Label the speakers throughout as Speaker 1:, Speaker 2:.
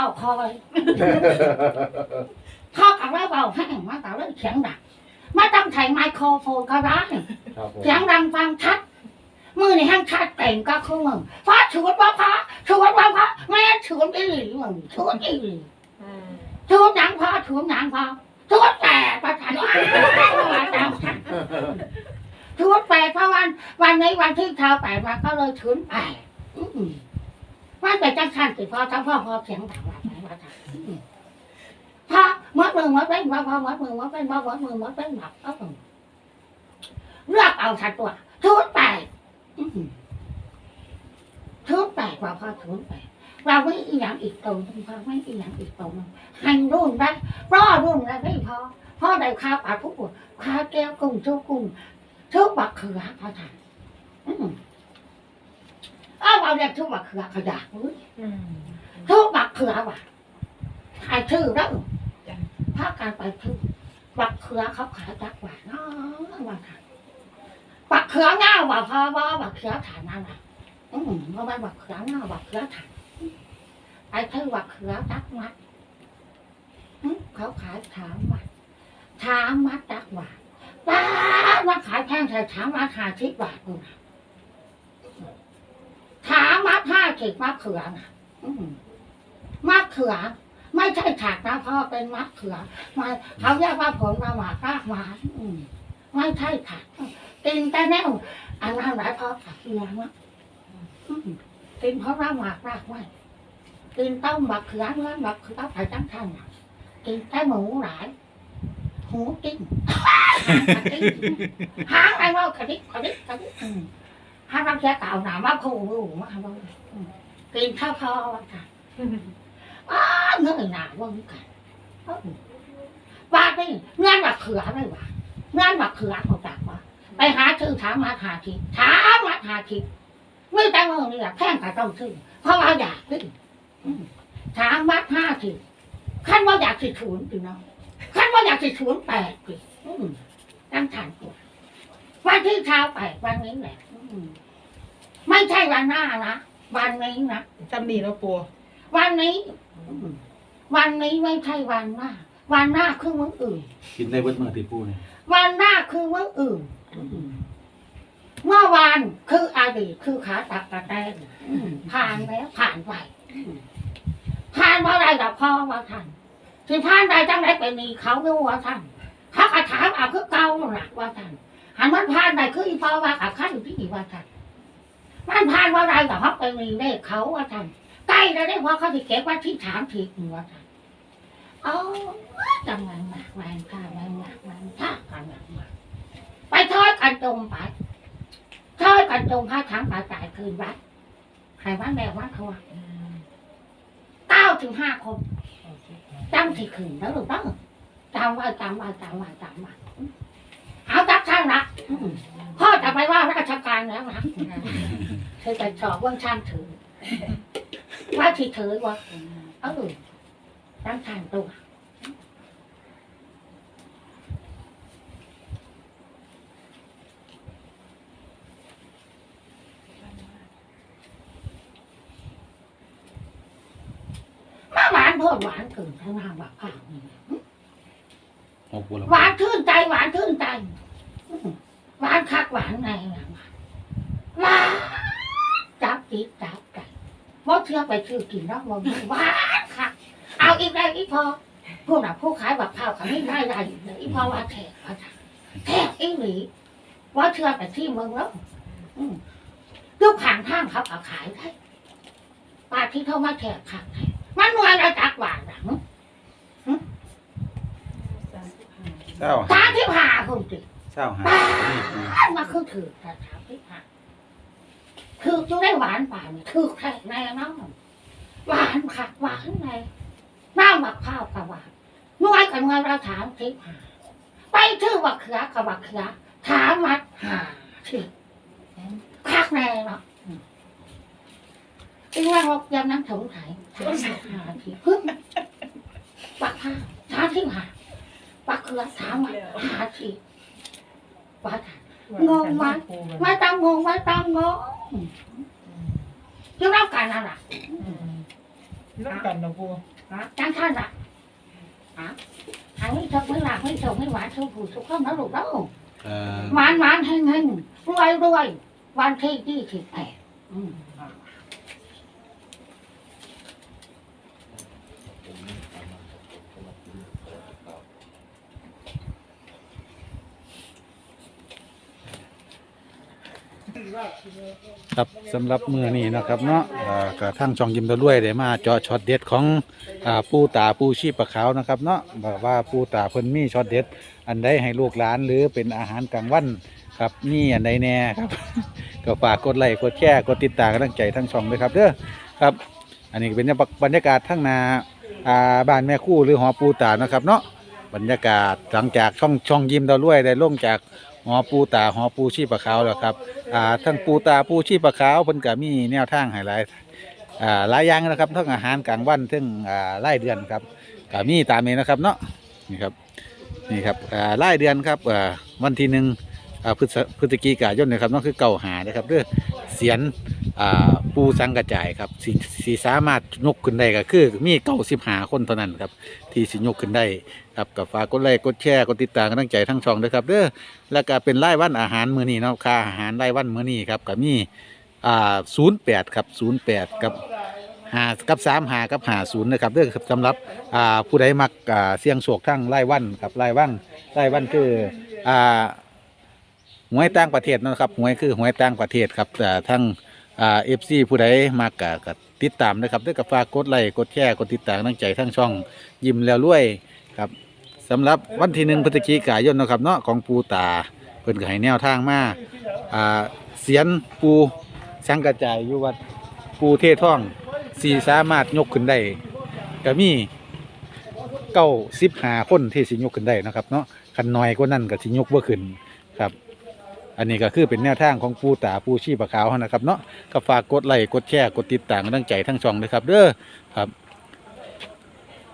Speaker 1: บาคอยพ่อกับว่าเบาแห้งมาแต่เรื่องเสียงดังไม่ต้องใช้ไมโครโฟนก็ได้
Speaker 2: ครับผม
Speaker 1: เสียงดังฟังชัด มือในห้างชัดเต่งก็คือมึงฟ้าชวนว่าพระชวนว่าพระแม่ชวนอีหลีมึงชวนอีหลีชวนหนังพระชวนหนังพระชวนแต่ประธานว่าชวนแปดเพราะวัน วันนี้วันที่เท้าแปดมาก็เลยชวนแปด อืมมันเป็นจังสันสิพอทั้งพ่อพอเสียงดังว่าไหนว่าทางพระมัดมือมัดเป็นว่าพ่อมัดมือมัดเป็นว่ามัดมือมัดเป็นแบบเออเลือกเอาชัดตัวชวนแปดทุกแปลกว่าพอทุกแปลกเราไม่อีหยังอีกตรงนึงพอไม่อีหยังอีกตรงนึงให้รุ่นได้รอรุ่นได้ไม่พอพ่อได้ข้าวปลาทุกคนข้าวแก้วกุ้งทุกกุ้งทุกบักเขือพอทาน อืมอ้าวเราเรียกทุกบักเขือขยะเว้ยทุกบักเขือว่ะขายชื่อแล้วพาการไปชื่อบักเขือเขาขายจักหวานเนาะว่าทานบักเขือเงาบักพอบ่บักเขือฐานนั่นน่ะอืมเพราะว่าบักเขือเงาบักเขือฐานไอ้คือบักเขือตักมัดหึเขาขายถามมัดถามมัดตักหวานป้าดมาขายแพงใส่ถามมัดหาชิบบาทนู่นน่ะถา มมัดห้าสิบมะเขือน่ะอืมมะเขือ ไม่ใช่ถากนะพ่อเป็นมะเขือไม่เขาเรียกว่าผลมาหมากรากหวานอืมไม่ใช่ถากกินแต่แนวอันนั้นหลายพอกับเสียงอะอืมกินเพราะว่าหมากรากไว้กินต้มบักเขือเนื้อบักเขือไปจังทันน่ะกินแต่หมูหลายหูกิ้งหางอะไรว่ากระดิกกระดิกกระดิก อืมหางน้ำแช่เก่าหนามาพูรูมาบ่กินข้าวพอวันค่ะอ้าเงยหนาว่าเหมือนกันเอ้าว่าดิงานบักเขือไม่หวานงานบักเขือเขาจากว่าไปหาชื่อถามมาหาทีถามมาหาทีไม่แต่เมื่อนี่แหละแพงก็ต้องซื้อเพราะว่าอยากซื้อถามมาห้าทีขั้นว่าอยากสิศูนย์พี่น้องขั้นว่าอยากสิศูนย์แปดพี่ตั้งฐานตัว วันที่เช้าไปวันนี้แหละอืมไม่ใช่วันหน้านะวันนี้นะ
Speaker 3: จำดีแล้วปู
Speaker 1: วันนี้อืมวันนี้ไม่ใช่วันหน้า วันหน้าคือมื้ออื่น
Speaker 2: กินได้เบิดมือติปูเนี่ย
Speaker 1: วันหน้าคือวันอื่น เมื่อวานคืออดีตคือขาตักกระแตงอืมผ่านแล้วผ่านไปอืมผ่านเพราะอะไรกับพ่อว่าท่านที่ผ่านได้จังไรเป็นนี่เขาไม่ว่าท่านเขากระถามเอาคือเก่าหลักว่าท่าน หันมันผ่านได้คืออีพ่อว่ากับข้าอยู่ที่อีว่าท่านมันผ่านว่าอะไรกับเขาเป็นนี่เลขเขาว่าท่านใกล้แล้วได้เพราะเขาที่เก็บว่าที่ถามทีนึงว่าท่านเอาจังหวะหนักแรงข้าแรงหนักแรงข้ากันหนักมากไปทอดกันตรงไปทอดกันตรงพระทั้งปลาจ่ายคืนวัดใครวัดแม่วัดเขาว่าเก้าถึงห้าคนจำที่คืนแล้วหรือเปล่าจำไว้จำไว้จำไว้จำไว้เอาจักช่างนะอืม พ่อจะไปว่าราชการแล้วนะเธอจะสอบว่าช่างถือ ว่าที่ถือว่าเออตั้งช่างตัวมาหวานโพดหวานเกินทั้งนางแบบข้าวนี่
Speaker 2: หกบัวละ
Speaker 1: หวานชื่นใจหวานชื่นใจอืม หวานคักหวานในหลังหวานจับติดจับใจว่าเชื่อไปชื่อกินแล้วมันหวานคักเอาอีกได้อีกพอพวกน่ะผู้ขายแบบข้าวเขาไม่ได้ได้เลยอีพอว่าแขกว่าจ้ะแขกอีหลีว่าเชื่อไปที่เมืองแล้วอืมลูกขางทางเขาเอาขายได้ปลาที่เขามาแขกขางได้มันนวลระจักหวานหลัง
Speaker 2: เศร้า
Speaker 1: สามที่ผ่าคุณจิ
Speaker 2: เศ ร้าหานี่ปู
Speaker 1: มาคือถือแต่สามที่ผ่าคือจะได้หวานป่านี่คือแค่ในน้ำหวานขัดหวานในน้ำบักข้าวกับหวานนวลกับนวลเราถามที่ผ่าไปชื่อบักเขือกับบักเขือถามมัดหาที่คักในเนาะอีว่าเรายำน้ำสงสัยถามหาที่พึ่งบักข้าถามที่ผ่าปักเขือถามมาหาที ว่าถามไม่ต้องงงไม่ต้องงงจะรับการอะไร
Speaker 3: ที่ต้องกันนะปู
Speaker 1: นะจังท่านอะอะทางนี้ชกไม่หลักไม่ชกไม่หวานชกผู้ชกข้าวนะลูกแล้ว
Speaker 2: เอ่อ
Speaker 1: หวานหวานเฮงเฮงรวยรวยวันที่ยี่สิบแปดอืม
Speaker 4: ครับสำหรับมือนี้นะครับเนาะอ่ากระทั่งจองยิมตะลุยได้มาเจาะช็อตเด็ดของอ่าปูตาปูชีพปลาขาวนะครับเนาะบอกว่าปูตาเพิ่นมีช็อตเด็ด อันใดให้ลูกหลานหรือเป็นอาหารกลางวันครับนี่อันใดแน่ครับ ก็ฝากกดไลค์กดแชร์กดติดตามกำลังใจทั้งช่องด้วยครับเด้อครับ อันนี้ก็เป็นบรรยากาศทั้งนาอ่าบ้านแม่คู่หรือหอปูตานะครับเนาะบรรยากาศหลังจากช่องช่องยิมตะลุยได้ลงจาก หอปูตาหอปูชีพปลาขาวแล้วครับอ่าทั้งปูตาปูชีพปลาขาวเพิ่นก็มีแนวทางให้หลายอ่าหลายอย่างนะครับทั้งอาหารกลางวันทั้งอ่ารายเดือนครับก็มีตามนี้นะครับเนาะนี่ครับนี่ครับอ่ารายเดือนครับอ่าวันที่หนึ่งอ่าพฤศพฤศจิกายนนะครับนั่นคือเก่าหานะครับเด้อเสียน อ่าปูสังกระจายครับสสีสามารถยกขึ้นได้ก็คือ มีเก้าสิบหาคนเท่านั้นครับที่สิยกขึ้นได้ครับกับฝากกดไลค์กดแชร์กดติดตามกำลังใจทั้งช่องด้วยครับเด้อแล้วก็เป็นรายวันอาหารมื้อนี้เนาะค่าอาหารรายวันมื้อนี้ครับก็มีอ่า08ครับ08กับ5กับ3 5กับ50นะครับเด้อครับสำหรับอ่าผู้ใดมักอ่าเสี่ยงโชคทั้งรายวันครับรายวันรายวันคืออ่าหวยต่างประเทศนะครับหวยคือหวยต่างประเทศครับแต่ทั้ง อ่า FC ผู้ใดมักก็ก็ติดตามนะครับเด้อก็ฝากกดไลค์กดแชร์กดติดตามกำลังใจทั้งช่องยิ้มแล้วรวยครับสำหรับวันที่หนึ่งพฤศจิกายนเนาะครับเนาะของปูตาเพิ่นก็ให้แนวทางมาอ่าเสียนปูสังกระจายอยู่วัดปูเทท่องสี่สามารถยกขึ้นได้ก็มีเก้าสิบหาคนที่สิยกขึ้นได้นะครับเนาะคันน้อยก็นั่นก็สิยกบ่ขึ้น อันนี้ก็คือเป็นแนวทางของปูตาปูชีปะขาวนะครับเนาะก็ฝากกดไลค์กดแชร์กดติดตามกำลังใจทั้งช่องเลยครับ เด้อครับ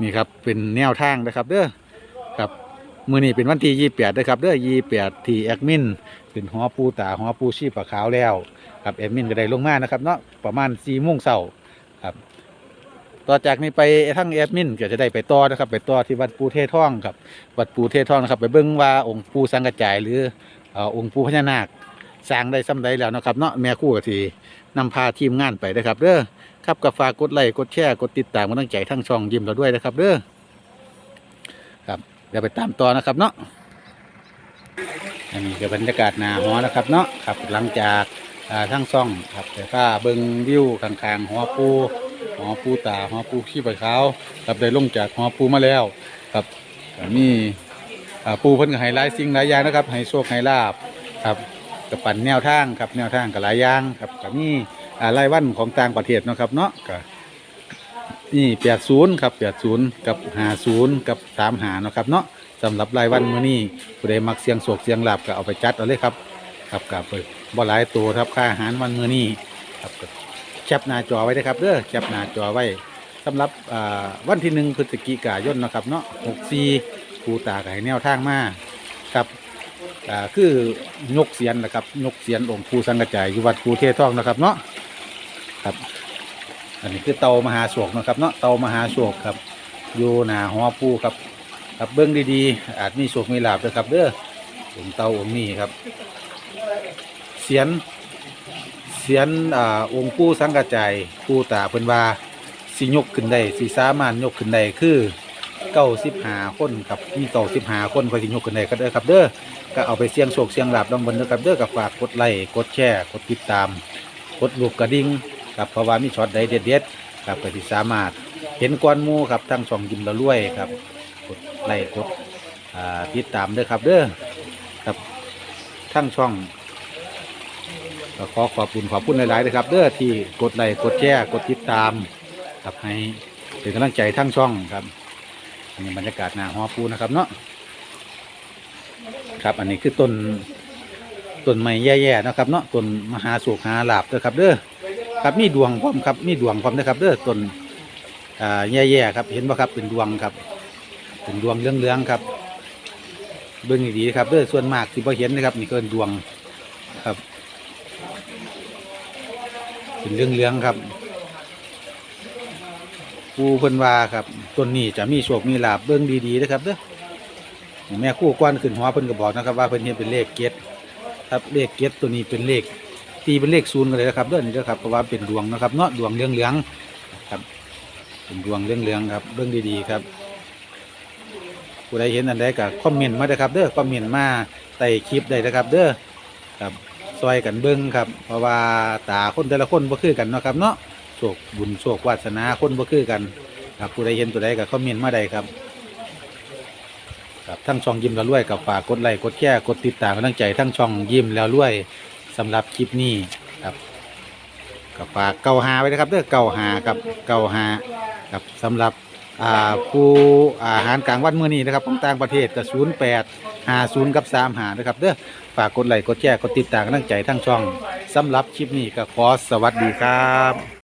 Speaker 4: นี่ครับเป็นแนวทางนะครับ เด้อครับมือนี้เป็นวันที่ยี่แปดนะครับเด้อยี่แปดที่แอดมินเป็นหอปูตาหอปูชีปลาขาวแล้วครับแอดมินก็ได้ลงมานะครับเนาะประมาณสี่โมงเช้าครับต่อจากนี้ไปทั้งแอดมินก็จะได้ไปต่อนะครับ ไปต่อที่วัดปูเทท่องครับวัดปูเทท่องนะครับ ไปเบิ่งว่าองค์ปูสังกระจายหรือ องค์ปูพญานาคสร้างได้ซ้ำใดแล้วนะครับเนาะแม่คู่ก็ทีนำพาทีมงานไปนะครับเด้อครับก็ฝากกดไลค์กดแชร์กดติดตามกำลังใจทั้งช่องยิ้มเราด้วยนะครับเด้อครับเดี๋ยวไปตามต่อนะครับเนาะอันนี้คือบรรยากาศหนาหอนะครับเนาะครับหลังจากทั้งซ่องครับแต่ก็เบิงวิวข้างๆหอปูหอปูตาหอปูขี้ใบขาวครับได้ลงจากหอปูมาแล้ว ครับมี ปูเพิ่นก็ให้หลายสิ่งหลายอย่างนะครับให้โชคให้ลาบครับกับปั่นแนวทางครับแนวทางกับหลายอย่างครับก็มีอ่ารายวันของต่างประเทศเนาะครับเนาะก็นี่แปดศูนย์ครับแปดศูนย์กับหาศูนย์กับสามหาเนาะครับเนาะสำหรับรายวันมื้อนี้ผู้ใดมักเสียงโศกเสียงหลับก็เอาไปจัดเอาเลยครับครับกับไปบ่หลายตัวครับค่าอาหารวันมื้อนี้ครับก็แคปหน้าจอไว้นะครับเด้อแคปหน้าจอไว้สำหรับอ่าวันที่หนึ่งพฤศจิกายนนะครับเนาะหกสี่ ครูตาไก่แนวทางมาครับอ่าคือยกเสียนนะครับยกเสียนองค์ภูสังกระจายอยู่วัดภูเทศทองนะครับเนาะครับอันนี้คือเตามหาโศกนะครับเนาะเตามหาโศกครับอยู่หนาหอปูครับครับเบื้องดีๆ อาจมีโศกมีลาบด้วยครับเด้อองเตาองค์นี้ครับ เสียนเสียนอ่าองค์ปูสังกระจายปูตาเพิ่นว่าสิยกขึ้นได้สิสามารถยกขึ้นได้คือ เก้าสิบหาคนครับมีเก้าสิบหาคนก็สิยกขึ้นได้ครับเด้อครับเด้อก็เอาไปเสี่ยงโศกเสี่ยงลาบลองบนเด้อครับเด้อกับฝากกดไลค์กดแชร์กดติดตาม กดลูกกระดิ่งครับเพราะว่ามีช็อตใดเด็ดๆครับก็ที่สามารถเห็นก้อนมูครับทั้งสองยิ้มละรวยครับกดไลค์กดอ่าติดตามเด้อครับเด้อครับทั้งช่องก็ขอขอบคุณขอบคุณหลายๆนะครับเด้อที่กดไลค์กดแชร์กดติดตามครับให้เป็นกำลังใจทั้งช่องครับ อันนี้บรรยากาศหน้าหอปูนะครับเนาะครับ อันนี้คือต้นต้นไม้แย่ๆนะครับเนาะต้นมหาสุขหาลาบเด้อครับ เด้อครับมีดวงพร้อมครับมีดวงพร้อมนะครับ เด้อต้นอ่าแย่ๆครับ เห็นบ่ครับเป็นดวงครับ เป็นดวงเรื่องๆครับ เบิ่งดีๆครับเด้อส่วนมากที่พอเห็นนะครับนี่ก็เป็นดวงครับ เป็นเรื่องๆครับ ปูเพิ่นว่าครับต้นนี้จะมีโชคมีลาบเบิ่งดีๆนะครับเด้อแม่คู่กวนขึ้นหัวเพิ่นก็บอกนะครับว่าเพิ่นเห็นเป็นเลขเจ็ดครับเลขเจ็ดตัวนี้เป็นเลขตีเป็นเลขศูนย์กันเลยนะครับเด้อนี่เด้อครับเพราะว่าเป็นดวงนะครับเนาะดวงเหลืองๆครับเป็นดวงเหลืองๆครับเบิ่งดีๆครับผู้ใดเห็นอันใดก็คอมเมนต์มาเด้อครับเด้อคอมเมนต์มาใต้คลิปได้นะครับ เด้อครับซอยกันเบิ่งครับ เพราะว่าตาคนแต่ละคนบ่คือกันเนาะครับเนาะ โชคบุญโชควาสนาคนบ่คือกันครับผู้ใดเห็นตัวใดก็คอมเมนต์มาได้ครับครับทั้งช่องยิ้มแล้วรวยกับฝากกดไลค์กดแชร์กดติดตามกำลังใจทั้งช่องยิ้มแล้วรวยสำหรับคลิปนี้ครับกับฝากเก่าหาไว้นะครับเด้อเก่าหากับเก่าหาครับสำหรับอ่าผู้อาหารกลางวันมื้อนี้นะครับของต่างประเทศก็08 50กับ35นะครับเด้อฝากกดไลค์กดแชร์กดติดตามกำลังใจทั้งช่องสำหรับคลิปนี้ก็ขอสวัสดีครับ